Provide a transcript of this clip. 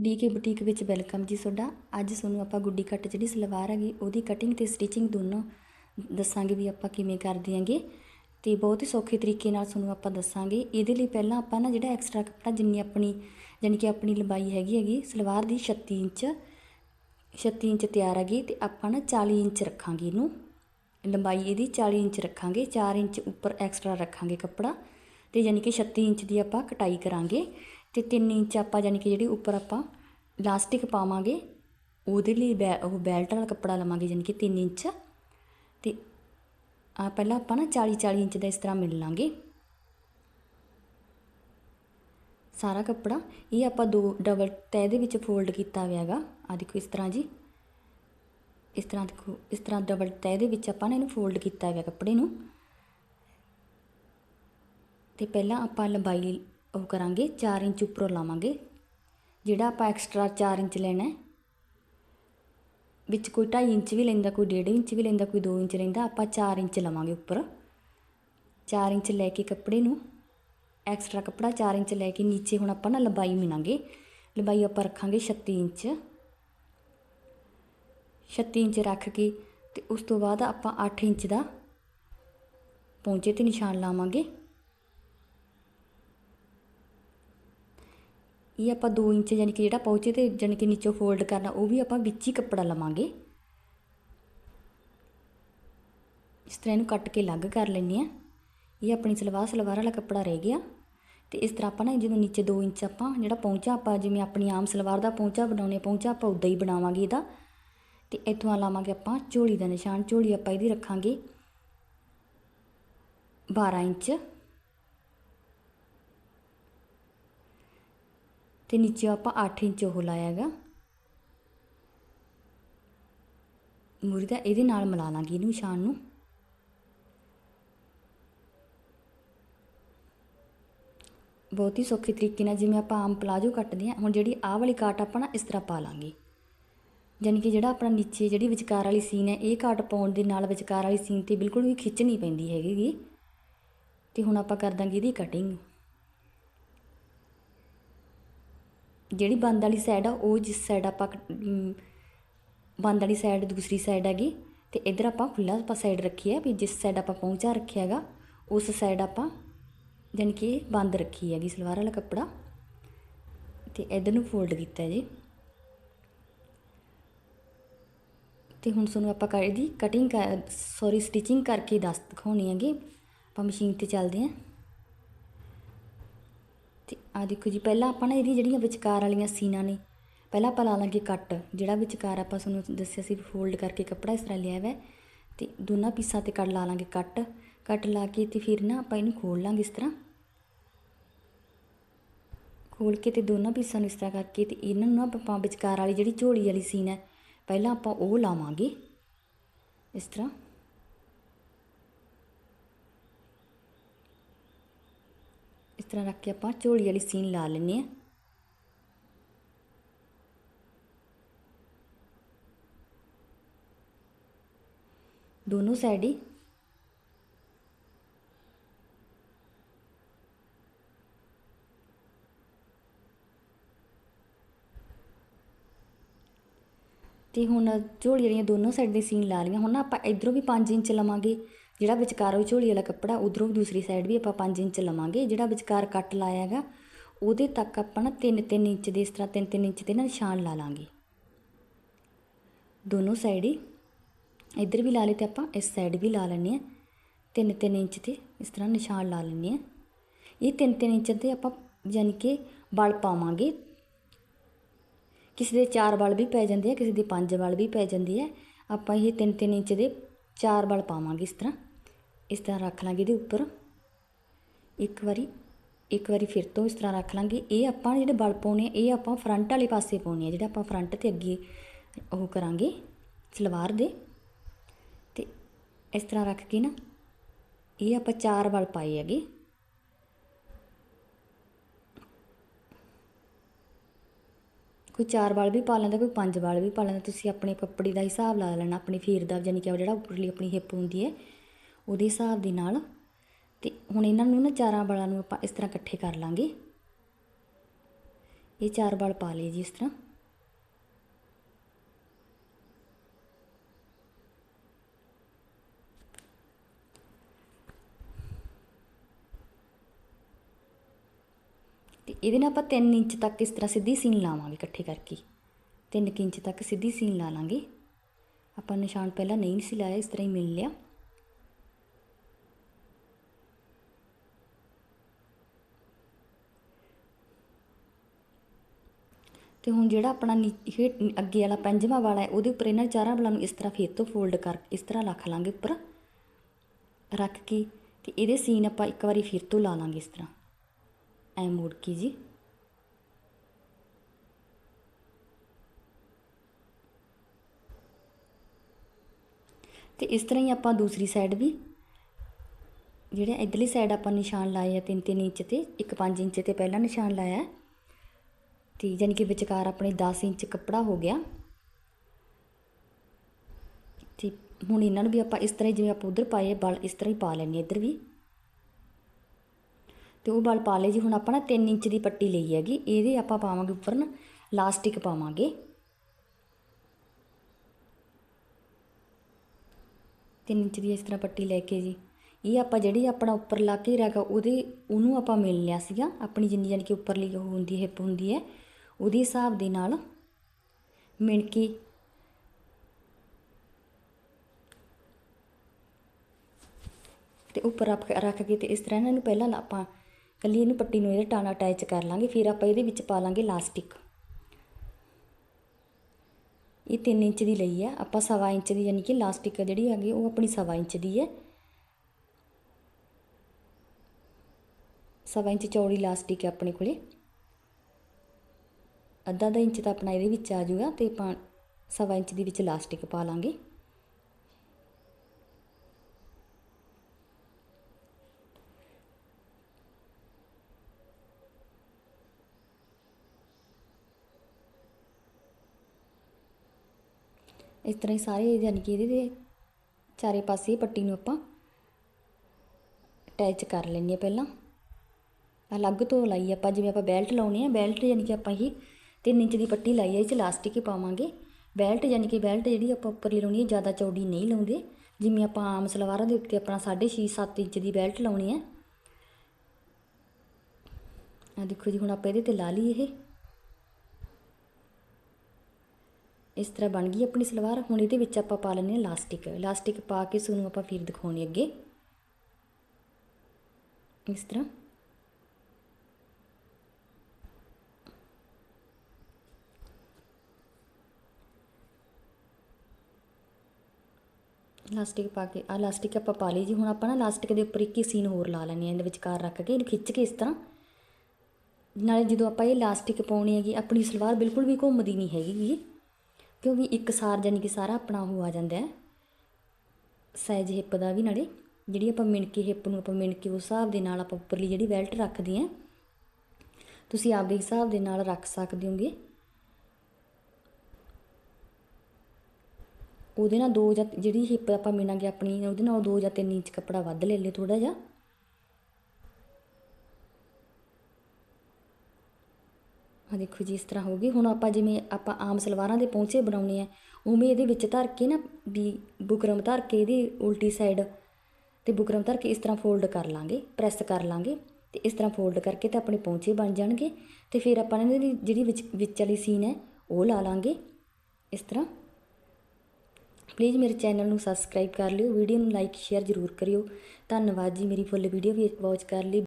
DK boutique ਵਿੱਚ welcome ਜੀ ਤੁਹਾਡਾ। ਅੱਜ ਤੁਹਾਨੂੰ ਆਪਾਂ ਗੁੱਡੀ ਕੱਟ ਜਿਹੜੀ ਸਲਵਾਰ ਹੈਗੀ, ਉਹਦੀ ਕਟਿੰਗ ਤੇ ਸਟਿਚਿੰਗ ਦੋਨੋਂ ਦੱਸਾਂਗੇ ਵੀ ਆਪਾਂ ਕਿਵੇਂ ਕਰਦੇ ਆਂਗੇ ਤੇ ਬਹੁਤ ਹੀ ਸੌਖੇ ਤਰੀਕੇ ਨਾਲ ਤੁਹਾਨੂੰ ਆਪਾਂ ਦੱਸਾਂਗੇ। ਇਹਦੇ ਲਈ ਪਹਿਲਾਂ ਆਪਾਂ ਨਾ ਜਿਹੜਾ ਐਕਸਟਰਾ ਕੱਪੜਾ ਜਿੰਨੀ ਆਪਣੀ ਯਾਨੀ ਕਿ ਆਪਣੀ ਲੰਬਾਈ ਹੈਗੀ ਹੈਗੀ, ਸਲਵਾਰ ਦੀ 36 ਇੰਚ 36 ਇੰਚ ਤਿਆਰ ਹੈਗੀ, ਤੇ ਆਪਾਂ ਨਾ 40 ਇੰਚ ਰੱਖਾਂਗੇ ਇਹਨੂੰ। ਲੰਬਾਈ ਇਹਦੀ 40 ਇੰਚ ਰੱਖਾਂਗੇ 4 ਇੰਚ ਉੱਪਰ ਐਕਸਟਰਾ ਰੱਖਾਂਗੇ ਕੱਪੜਾ। ਤੇ ਯਾਨੀ ਕਿ 36 ਇੰਚ ਦੀ ਆਪਾਂ ਕਟਾਈ ਕਰਾਂਗੇ। ਅਤੇ ਤਿੰਨ ਇੰਚ ਆਪਾਂ ਯਾਨੀ ਕਿ ਜਿਹੜੀ ਉੱਪਰ ਆਪਾਂ ਲਾਸਟਿਕ ਪਾਵਾਂਗੇ, ਉਹਦੇ ਲਈ ਬੈ, ਉਹ ਬੈਲਟ ਵਾਲਾ ਕੱਪੜਾ ਲਵਾਂਗੇ ਯਾਨੀ ਕਿ ਤਿੰਨ ਇੰਚ। ਅਤੇ ਆ ਪਹਿਲਾਂ ਆਪਾਂ ਨਾ 40 40 ਇੰਚ ਦਾ ਇਸ ਤਰ੍ਹਾਂ ਮਿਲ ਲਾਂਗੇ। ਸਾਰਾ ਕੱਪੜਾ, ਇਹ ਆਪਾਂ ਦੋ ਡਬਲ ਤੈਅ ਦੇ ਵਿੱਚ ਫੋਲਡ ਕੀਤਾ ਹੋਇਆ ਹੈਗਾ। ਆ ਦੇਖੋ ਇਸ ਤਰ੍ਹਾਂ ਜੀ। ਇਸ ਤਰ੍ਹਾਂ ਦੇਖੋ, ਇਸ ਤਰ੍ਹਾਂ ਡਬਲ ਤੈਅ ਦੇ ਵਿੱਚ ਆਪਾਂ ਨੇ ਇਹਨੂੰ ਫੋਲਡ ਕੀਤਾ ਹੋਇਆ ਕੱਪੜੇ ਨੂੰ। ਤੇ ਪਹਿਲਾਂ ਆਪਾਂ ਲੰਬਾਈ ਉਹ ਕਰਾਂਗੇ 4 ਇੰਚ ਉੱਪਰੋਂ ਲਾਵਾਂਗੇ। ਜਿਹੜਾ ਆਪਾਂ ਐਕਸਟਰਾ 4 ਇੰਚ ਲੈਣਾ ਹੈ, ਵਿੱਚ ਕੋਈ 2.5 ਇੰਚ ਵੀ ਲੈਂਦਾ, ਕੋਈ 1.5 ਇੰਚ ਵੀ ਲੈਂਦਾ, ਕੋਈ 2 ਇੰਚ ਲੈਂਦਾ, ਆਪਾਂ 4 ਇੰਚ ਲਵਾਂਗੇ ਉੱਪਰ। 4 ਇੰਚ ਲੈ ਕੇ ਕੱਪੜੇ ਨੂੰ ਐਕਸਟਰਾ ਕੱਪੜਾ 4 ਇੰਚ ਲੈ ਕੇ ਨੀਚੇ ਹੁਣ ਆਪਾਂ ਨਾ ਲੰਬਾਈ ਮਿਣਾਂਗੇ ਲੰਬਾਈ ਆਪਾਂ ਰੱਖਾਂਗੇ 36 ਇੰਚ। 36 ਇੰਚ ਰੱਖ ਕੇ ਤੇ ਉਸ ਤੋਂ ਬਾਅਦ ਆਪਾਂ 8 ਇੰਚ ਦਾ ਪੌਂਚੇ ਤੇ ਨਿਸ਼ਾਨ ਲਾਵਾਂਗੇ। ਇਹ ਆਪਾਂ 2 ਇੰਚ ਯਾਨੀ ਕਿ ਜਿਹੜਾ ਪੌਂਚੇ ਤੇ ਯਾਨੀ ਕਿ ਨੀਚੋਂ ਫੋਲਡ ਕਰਨਾ, ਉਹ ਵੀ ਆਪਾਂ ਵਿੱਚ ਹੀ ਕੱਪੜਾ ਲਵਾਂਗੇ। ਇਸ ਤਰ੍ਹਾਂ ਇਹਨੂੰ ਕੱਟ ਕੇ ਅਲੱਗ ਕਰ ਲੈਂਦੇ ਆ ਇਹ ਆਪਣੀ ਸਲਵਾਰ ਸਲਵਾਰ ਵਾਲਾ ਕੱਪੜਾ ਰਹਿ ਗਿਆ। ਤੇ ਇਸ ਤਰ੍ਹਾਂ ਆਪਾਂ ਨਾ ਜਦੋਂ ਨੀਚੇ 2 ਇੰਚ ਆਪਾਂ ਜਿਹੜਾ ਪੌਂਚਾ ਆਪਾਂ ਜਿਵੇਂ ਆਪਣੀ ਆਮ ਸਲਵਾਰ ਦਾ ਪੌਂਚਾ ਬਣਾਉਣੇ ਪੌਂਚਾ ਆਪਾਂ ਉਦਾਂ ਹੀ ਬਣਾਵਾਂਗੇ ਇਹਦਾ। ਤੇ ਇੱਥੋਂ ਲਾਵਾਂਗੇ ਆਪਾਂ ਝੋਲੀ ਦਾ ਨਿਸ਼ਾਨ, ਝੋਲੀ ਆਪਾਂ ਇਹਦੀ ਰੱਖਾਂਗੇ। 12 ਇੰਚ। ਤੇ ਨੀਚੇ ਆਪਾਂ 8 ਇੰਚ ਉਹ ਲਾਇਆ ਹੈਗਾ ਮੂਰੀ ਦਾ ਇਹਦੇ ਨਾਲ ਮਿਲਾ ਲਾਂਗੇ ਇਹਨੂੰ ਨਿਸ਼ਾਨ ਨੂੰ। ਬਹੁਤ ਹੀ ਸੌਖੇ ਤਰੀਕੇ ਨਾਲ ਜਿਵੇਂ ਆਪਾਂ ਆਮ ਪਲਾਜੋ ਕੱਟਦੇ ਹਾਂ, ਹੁਣ ਜਿਹੜੀ ਆਹ ਵਾਲੀ ਕਾਟ ਆਪਾਂ ਨਾ ਇਸ ਤਰ੍ਹਾਂ ਪਾ ਲਾਂਗੇ। ਯਾਨੀ ਕਿ ਜਿਹੜਾ ਆਪਣਾ ਨੀਚੇ ਜਿਹੜੀ ਵਿਚਕਾਰ ਵਾਲੀ ਸੀਨ ਹੈ, ਇਹ ਕਾਟ ਪਾਉਣ ਦੇ ਨਾਲ ਵਿਚਕਾਰ ਵਾਲੀ ਸੀਨ ਤੇ ਬਿਲਕੁਲ ਵੀ ਖਿੱਚ ਨਹੀਂ ਪੈਂਦੀ ਹੈਗੀ ਤੇ ਹੁਣ ਆਪਾਂ ਕਰ ਦਾਂਗੇ ਇਹਦੀ ਕਟਿੰਗ ਜਿਹੜੀ ਬੰਦ ਵਾਲੀ ਸਾਈਡ ਆ, ਉਹ ਜਿਸ ਸਾਈਡ ਆਪਾਂ ਬੰਦ ਵਾਲੀ ਸਾਈਡ ਦੂਸਰੀ ਸਾਈਡ ਹੈਗੀ, ਤੇ ਇਧਰ ਆਪਾਂ ਖੁੱਲਾ ਆਪਾਂ ਸਾਈਡ ਰੱਖੀ ਹੈ ਵੀ ਜਿਸ ਸਾਈਡ ਆਪਾਂ ਪਹੁੰਚਾ ਰੱਖਿਆ ਹੈਗਾ, ਉਸ ਸਾਈਡ ਆਪਾਂ ਯਾਨੀ ਕਿ ਬੰਦ ਰੱਖੀ ਹੈਗੀ, ਸਲਵਾਰ ਵਾਲਾ ਕੱਪੜਾ। ਤੇ ਇਧਰ ਨੂੰ ਫੋਲਡ ਕੀਤਾ ਜੀ। ਤੇ ਹੁਣ ਤੁਹਾਨੂੰ ਆਪਾਂ ਕਰ ਇਹਦੀ ਕਟਿੰਗ ਸੌਰੀ ਸਟਿਚਿੰਗ ਕਰਕੇ ਦੱਸ ਦਿਖਾਉਣੀ ਹੈਗੀ। ਆਪਾਂ ਮਸ਼ੀਨ ਤੇ ਚੱਲਦੇ ਹਾਂ। ਆ ਦੇਖੋ ਜੀ, ਪਹਿਲਾਂ ਆਪਾਂ ਨਾ ਇਹਦੀ ਜਿਹੜੀਆਂ ਵਿਚਕਾਰ ਵਾਲੀਆਂ ਸੀਨਾਂ ਨੇ, ਪਹਿਲਾਂ ਆਪਾਂ ਲਾ ਲਾਂਗੇ ਕੱਟ, ਜਿਹੜਾ ਵਿਚਕਾਰ ਆਪਾਂ ਤੁਹਾਨੂੰ ਦੱਸਿਆ ਸੀ ਫੋਲਡ ਕਰਕੇ ਕੱਪੜਾ ਇਸ ਤਰ੍ਹਾਂ ਲਿਆ ਹੋਇਆ ਤੇ ਦੋਨਾਂ ਪੀਸਾਂ ਤੇ ਕੱਟ ਲਾ ਲਾਂਗੇ ਕੱਟ ਕੱਟ ਲਾ ਕੇ ਤੇ ਫਿਰ ਨਾ ਆਪਾਂ ਇਹਨੂੰ ਖੋਲ ਲਾਂਗੇ ਇਸ ਤਰ੍ਹਾਂ। ਖੋਲ ਕੇ ਤੇ ਦੋਨਾਂ ਪੀਸਾਂ ਨੂੰ ਇਸ ਤਰ੍ਹਾਂ ਕਰਕੇ ਤੇ ਇਹਨਾਂ ਨੂੰ ਨਾ ਆਪਾਂ ਵਿਚਕਾਰ ਵਾਲੀ ਜਿਹੜੀ ਝੋਲੀ ਵਾਲੀ ਸੀਨ ਹੈ, ਪਹਿਲਾਂ ਆਪਾਂ ਉਹ ਲਾਵਾਂਗੇ, ਇਸ ਤਰ੍ਹਾਂ। ਤਰ੍ਹਾਂ ਰੱਖ ਕੇ ਆਪਾਂ ਝੋਲੀ ਵਾਲੀ ਸੀਨ ਲਾ ਲੈਂਦੇ ਆ ਦੋਨੋਂ ਸਾਈਡ ਹੀ। ਤੇ ਹੁਣ ਝੋਲੀ ਜਿਹੜੀਆਂ ਦੋਨੋਂ ਸਾਈਡ ਦੀ ਸੀਨ ਲਾ ਲਈਆਂ। ਹੁਣ ਨਾ ਆਪਾਂ ਇਧਰੋਂ ਵੀ 5 ਇੰਚ ਲਵਾਂਗੇ। ਜਿਹੜਾ ਵਿਚਕਾਰ ਉਹ ਝੋਲੀ ਵਾਲਾ ਕੱਪੜਾ, ਉਧਰੋਂ ਦੂਸਰੀ ਸਾਈਡ ਵੀ ਆਪਾਂ 5 ਇੰਚ ਲਵਾਂਗੇ। ਜਿਹੜਾ ਵਿਚਕਾਰ ਕੱਟ ਲਾਇਆ ਹੈਗਾ, ਉਹਦੇ ਤੱਕ ਆਪਾਂ ਨਾ 3-3 ਇੰਚ ਦੇ, ਇਸ ਤਰ੍ਹਾਂ 3-3 ਇੰਚ ਦੇ ਨਾ ਨਿਸ਼ਾਨ ਲਾ ਲਾਂਗੇ। ਦੋਨੋਂ ਸਾਈਡ ਹੀ। ਇੱਧਰ ਵੀ ਲਾ ਲਏ ਤੇ ਆਪਾਂ, ਇਸ ਸਾਈਡ ਵੀ ਲਾ ਲੈਣੇ ਆ 3-3 ਇੰਚ ਤੇ ਇਸ ਤਰ੍ਹਾਂ ਨਿਸ਼ਾਨ ਲਾ ਲੈਣੇ ਆ ਇਹ 3-3 ਇੰਚ ਤੇ ਆਪਾਂ ਯਾਨੀ ਕਿ ਬਲ ਪਾਵਾਂਗੇ। ਕਿਸੇ ਦੇ 4 ਬਲ ਵੀ ਪੈ ਜਾਂਦੇ ਆ, ਕਿਸੇ ਦੇ 5 ਬਲ ਵੀ ਪੈ ਜਾਂਦੇ ਆ। ਆਪਾਂ ਇਹ 3-3 ਇੰਚ ਦੇ 4 ਬਲ ਪਾਵਾਂਗੇ ਇਸ ਤਰ੍ਹਾਂ। ਇਸ ਤਰ੍ਹਾਂ ਰੱਖ ਲਾਂਗੇ ਇਹਦੇ ਉੱਪਰ। ਇੱਕ ਵਾਰੀ ਇੱਕ ਵਾਰੀ ਫਿਰ ਤੋਂ ਇਸ ਤਰ੍ਹਾਂ ਰੱਖ ਲਾਂਗੇ। ਇਹ ਆਪਾਂ ਜਿਹੜੇ ਬਲ ਪਾਉਣੇ ਆ, ਇਹ ਆਪਾਂ ਫਰੰਟ ਵਾਲੇ ਪਾਸੇ ਪਾਉਣੇ ਆ, ਜਿਹੜਾ ਆਪਾਂ ਫਰੰਟ ਤੇ ਅੱਗੇ ਉਹ ਕਰਾਂਗੇ, ਸਲਵਾਰ ਦੇ। ਤੇ ਇਸ ਤਰ੍ਹਾਂ ਰੱਖ ਕੇ ਨਾ, ਇਹ ਆਪਾਂ ਚਾਰ ਬਲ ਪਾਏ ਹੈਗੇ। ਕੋਈ ਚਾਰ ਵਾਲ ਵੀ ਪਾ ਲੈਂਦਾ, ਕੋਈ ਪੰਜ ਵਾਲ ਵੀ ਪਾ ਲੈਂਦਾ। ਤੁਸੀਂ ਆਪਣੇ ਕੱਪੜੇ ਦਾ ਹਿਸਾਬ ਲਾ ਲੈਣਾ, ਆਪਣੀ ਫੀਰ ਦਾ ਯਾਨੀ ਕਿ ਜਿਹੜਾ ਉੱਪਰਲੀ ਆਪਣੀ ਹਿੱਪ ਹੁੰਦੀ ਹੈ। ਉਹਦੇ ਹਿਸਾਬ ਦੇ ਨਾਲ ਤੇ ਹੁਣ ਇਹਨਾਂ ਨੂੰ ਨਾ ਚਾਰਾਂ ਵਾਲਾਂ ਨੂੰ ਆਪਾਂ ਇਸ ਤਰ੍ਹਾਂ ਇਕੱਠੇ ਕਰ ਲਾਂਗੇ। ਇਹ ਚਾਰ ਵਾਲ ਪਾ ਲਏ ਜੀ ਇਸ ਤਰ੍ਹਾਂ। ਤੇ ਇਹਦੇ ਨਾਲ ਆਪਾਂ 3 ਇੰਚ ਤੱਕ ਇਸ ਤਰ੍ਹਾਂ ਸਿੱਧੀ ਸੀਨ ਲਾਵਾਂਗੇ ਇਕੱਠੇ ਕਰਕੇ। 3 ਇੰਚ ਤੱਕ ਸਿੱਧੀ ਸੀਨ ਲਾ ਲਾਂਗੇ। ਆਪਾਂ ਨਿਸ਼ਾਨ ਪਹਿਲਾਂ ਨਹੀਂ ਸੀ ਲਾਇਆ, ਇਸ ਤਰ੍ਹਾਂ ਹੀ ਮਿਲ ਲਿਆ। ਅਤੇ ਹੁਣ ਜਿਹੜਾ ਆਪਣਾ ਨੀ- ਇਹ ਅੱਗੇ ਵਾਲਾ ਪੰਜਵਾਂ ਵਾਲਾ ਹੈ, ਉਹਦੇ ਉੱਪਰ ਇਹਨਾਂ ਚਾਰਾਂ ਵਾਲਾਂ ਨੂੰ ਇਸ ਤਰ੍ਹਾਂ ਫਿਰ ਤੋਂ ਫੋਲਡ ਕਰ, ਇਸ ਤਰ੍ਹਾਂ ਰੱਖ ਲਾਂਗੇ ਉੱਪਰ। ਰੱਖ ਕੇ ਅਤੇ ਇਹਦੇ ਸੀਨ ਆਪਾਂ ਇੱਕ ਵਾਰੀ ਫਿਰ ਤੋਂ ਲਾ ਲਾਂਗੇ ਇਸ ਤਰ੍ਹਾਂ। ਐ ਮੋੜ ਕੇ ਜੀ। ਤੇ ਇਸ ਤਰ੍ਹਾਂ ਹੀ ਆਪਾਂ ਦੂਸਰੀ ਸਾਈਡ ਵੀ, ਜਿਹੜੇ ਇਧਰਲੀ ਸਾਈਡ ਆਪਾਂ ਨਿਸ਼ਾਨ ਲਾਏ ਆ 3-3 ਇੰਚ ਤੇ, ਇੱਕ 5 ਇੰਚ ਤੇ ਪਹਿਲਾਂ ਨਿਸ਼ਾਨ ਲਾਇਆ। ਤੇ ਯਾਨੀ ਕਿ ਵਿਚਕਾਰ ਆਪਣੇ 10 ਇੰਚ ਕੱਪੜਾ ਹੋ ਗਿਆ। ਤੇ ਹੁਣ ਇਹਨਾਂ ਨੂੰ ਵੀ ਆਪਾਂ ਇਸ ਤਰ੍ਹਾਂ ਹੀ ਜਿਵੇਂ ਆਪਾਂ ਉਧਰ ਪਾਏ ਬਲ ਇਸ ਤਰ੍ਹਾਂ ਹੀ ਪਾ ਲੈਣੇ ਇੱਧਰ ਵੀ। ਤੇ ਉਹ ਬਲ ਪਾ ਲਏ ਜੀ, ਹੁਣ ਆਪਾਂ ਨਾ 3 ਇੰਚ ਦੀ ਪੱਟੀ ਲਈ ਹੈਗੀ, ਇਹਦੇ ਆਪਾਂ ਪਾਵਾਂਗੇ ਉੱਪਰ ਨਾ ਲਾਸਟਿਕ ਪਾਵਾਂਗੇ। 3 ਇੰਚ ਦੀ ਇਸ ਤਰ੍ਹਾਂ ਪੱਟੀ ਲੈ ਕੇ ਜੀ। ਇਹ ਆਪਾਂ ਜਿਹੜੀ ਆਪਣਾ ਉੱਪਰ ਲਾ ਕੇ ਰੱਖਾ, ਉਹਦੇ ਉਹਨੂੰ ਆਪਾਂ ਮਿਲ ਲਿਆ ਸੀਗਾ, ਆਪਣੀ ਜਿੰਨੀ ਜਾਨੀ ਕਿ ਉੱਪਰਲੀ ਉਹ ਹੁੰਦੀ ਹਿੱਪ ਹੁੰਦੀ ਹੈ। ਉਹਦੇ ਹਿਸਾਬ ਦੇ ਨਾਲ ਮਿਣਕੀ ਤੇ ਉੱਪਰ ਰੱਖ ਰੱਖ ਕੇ ਤੇ ਇਸ ਤਰ੍ਹਾਂ ਇਹਨਾਂ ਨੂੰ ਪਹਿਲਾਂ ਆਪਾਂ ਕੱਲੀ ਇਹਨੂੰ ਪੱਟੀ ਨੂੰ ਇਹਦੇ ਟਾਣਾ ਅਟੈਚ ਕਰ ਲਾਂਗੇ, ਫਿਰ ਆਪਾਂ ਇਹਦੇ ਵਿੱਚ ਪਾ ਲਾਂਗੇ ਲਾਸਟਿਕ। ਇਹ 3 ਇੰਚ ਦੀ ਲਈ ਹੈ ਆਪਾਂ ਸਵਾ ਇੰਚ ਦੀ ਯਾਨੀ ਕਿ ਲਾਸਟਿਕ ਜਿਹੜੀ ਹੈਗੀ ਉਹ ਆਪਣੀ ਸਵਾ ਇੰਚ ਦੀ ਹੈ। ਸਵਾ ਇੰਚ ਚੌੜੀ ਲਾਸਟਿਕ ਹੈ ਆਪਣੇ ਕੋਲੇ। ਅੱਧਾ ਅੱਧਾ ਇੰਚ ਤਾਂ ਆਪਣਾ ਇਹਦੇ ਵਿੱਚ ਆ ਜਾਊਗਾ ਤੇ ਆਪਾਂ ਸਵਾ ਇੰਚ ਦੇ ਵਿੱਚ ਲਾਸਟਿਕ ਪਾ ਲਾਂਗੇ। ਇਸ ਤਰ੍ਹਾਂ ਹੀ ਸਾਰੇ ਯਾਨੀ ਕਿ ਇਹਦੇ ਦੇ ਚਾਰੇ ਪਾਸੇ ਪੱਟੀ ਨੂੰ ਆਪਾਂ ਅਟੈਚ ਕਰ ਲੈਣੀ ਹੈ ਪਹਿਲਾਂ। ਅਲੱਗ ਤੋਂ ਲਾਈ ਆਪਾਂ, ਜਿਵੇਂ ਆਪਾਂ ਬੈਲਟ ਲਾਉਣੀ ਹੈ ਬੈਲਟ ਯਾਨੀ ਕਿ ਆਪਾਂ ਇਹ ਤਿੰਨ ਇੰਚ ਦੀ ਪੱਟੀ ਲਾਈ ਹੈ ਇਹ 'ਚ ਲਾਸਟਿਕ ਹੀ ਪਾਵਾਂਗੇ। ਬੈਲਟ ਯਾਨੀ ਕਿ ਬੈਲਟ ਜਿਹੜੀ ਆਪਾਂ ਉੱਪਰਲੀ ਲਾਉਣੀ ਹੈ ਜ਼ਿਆਦਾ ਚੌੜੀ ਨਹੀਂ ਲਾਉਂਦੇ। ਜਿਵੇਂ ਆਪਾਂ ਆਮ ਸਲਵਾਰਾਂ ਦੇ ਉੱਤੇ ਆਪਣਾ 6.5 7 ਇੰਚ ਦੀ ਬੈਲਟ ਲਾਉਣੀ ਹੈ ਆ ਦੇਖੋ ਜੀ, ਹੁਣ ਆਪਾਂ ਇਹਦੇ ਤੇ ਲਾ ਲਈ ਇਹ। ਇਸ ਤਰ੍ਹਾਂ ਬਣ ਗਈ ਆਪਣੀ ਸਲਵਾਰ। ਹੁਣ ਇਹਦੇ ਵਿੱਚ ਆਪਾਂ ਪਾ ਲੈਂਦੇ ਹਾਂ ਲਾਸਟਿਕ ਲਾਸਟਿਕ ਪਾ ਕੇ ਸੂਨੂੰ ਆਪਾਂ ਫਿਰ ਦਿਖਾਉਣੀ ਅੱਗੇ। ਇਸ ਤਰ੍ਹਾਂ। ਲਾਸਟਿਕ ਪਾ ਕੇ ਆ ਲਾਸਟਿਕ ਆਪਾਂ ਪਾ ਲਈ ਜੀ, ਹੁਣ ਆਪਾਂ ਨਾ ਲਾਸਟਿਕ ਦੇ ਉੱਪਰ ਇੱਕ ਹੀ ਸੀਨ ਹੋਰ ਲਾ ਲੈਣੀ ਹੈ ਇਹਦੇ ਵਿਚਕਾਰ ਰੱਖ ਕੇ, ਇਹਨੂੰ ਖਿੱਚ ਕੇ ਇਸ ਤਰ੍ਹਾਂ। ਨਾਲੇ ਜਦੋਂ ਆਪਾਂ ਇਹ ਲਾਸਟਿਕ ਪਾਉਣੀ ਹੈਗੀ, ਆਪਣੀ ਸਲਵਾਰ ਬਿਲਕੁਲ ਵੀ ਘੁੰਮਦੀ ਨਹੀਂ ਹੈਗੀ ਕਿਉਂਕਿ ਇੱਕ ਸਾਰ ਜਾਨੀ ਕਿ ਸਾਰਾ ਆਪਣਾ ਉਹ ਆ ਜਾਂਦਾ ਹੈ। ਸਾਈਜ਼ ਹਿੱਪ ਦਾ ਵੀ ਨਾਲੇ, ਜਿਹੜੀ ਆਪਾਂ ਮਿਣਕੇ ਹਿੱਪ ਨੂੰ ਆਪਾਂ ਮਿਣਕੇ ਉਸ ਹਿਸਾਬ ਦੇ ਨਾਲ ਆਪਾਂ ਉੱਪਰਲੀ ਜਿਹੜੀ ਬੈਲਟ ਰੱਖਦੇ ਹਾਂ। ਤੁਸੀਂ ਆਪਦੇ ਹਿਸਾਬ ਦੇ ਨਾਲ ਰੱਖ ਸਕਦੇ ਹੋਗੇ। ਉਹਦੇ ਨਾਲ ਦੋ ਜਾਂ ਜਿਹੜੀ ਹਿੱਪ ਆਪਾਂ ਮਿਣਾਂਗੇ ਆਪਣੀ, ਉਹਦੇ ਨਾਲ ਦੋ ਜਾਂ ਤਿੰਨ ਇੰਚ ਕੱਪੜਾ ਵੱਧ ਲੈ ਲਿਓ ਥੋੜਾ ਜਿਹਾ। ਆ ਦੇਖੋ ਜੀ, ਇਸ ਤਰ੍ਹਾਂ ਹੋ ਗਈ। ਹੁਣ ਆਪਾਂ ਜਿਵੇਂ ਆਪਾਂ ਆਮ ਸਲਵਾਰਾਂ ਦੇ ਪੌਂਚੇ ਬਣਾਉਣੇ ਆ ਉਵੇਂ ਇਹਦੇ ਵਿੱਚ ਧਰ ਕੇ ਨਾ ਵੀ ਬੁਕਰਮ ਧਰ ਕੇ ਇਹਦੀ ਉਲਟੀ ਸਾਈਡ ਤੇ ਬੁਕਰਮ ਧਰ ਕੇ ਇਸ ਤਰ੍ਹਾਂ ਫੋਲਡ ਕਰ ਲਾਂਗੇ ਪ੍ਰੈਸ ਕਰ ਲਾਂਗੇ ਤੇ ਇਸ ਤਰ੍ਹਾਂ ਫੋਲਡ ਕਰਕੇ ਤੇ ਆਪਣੇ ਪੌਂਚੇ ਬਣ ਜਾਣਗੇ ਤੇ ਫਿਰ ਆਪਾਂ ਇਹਨਾਂ ਦੀ ਜਿਹੜੀ ਵਿੱਚ ਵਿੱਚ ਵਾਲੀ ਸੀਨ ਹੈ, ਉਹ ਲਾ ਲਾਂਗੇ। ਇਸ ਤਰ੍ਹਾਂ ਪਲੀਜ਼ ਮੇਰੇ ਚੈਨਲ ਨੂੰ ਸਬਸਕ੍ਰਾਈਬ ਕਰ ਲਿਓ ਵੀਡੀਓ ਨੂੰ ਲਾਈਕ ਸ਼ੇਅਰ ਜ਼ਰੂਰ ਕਰਿਓ। ਧੰਨਵਾਦ ਜੀ, ਮੇਰੀ ਫੁੱਲ ਵੀਡੀਓ ਵੀ ਵਾਚ ਕਰ ਲਈ।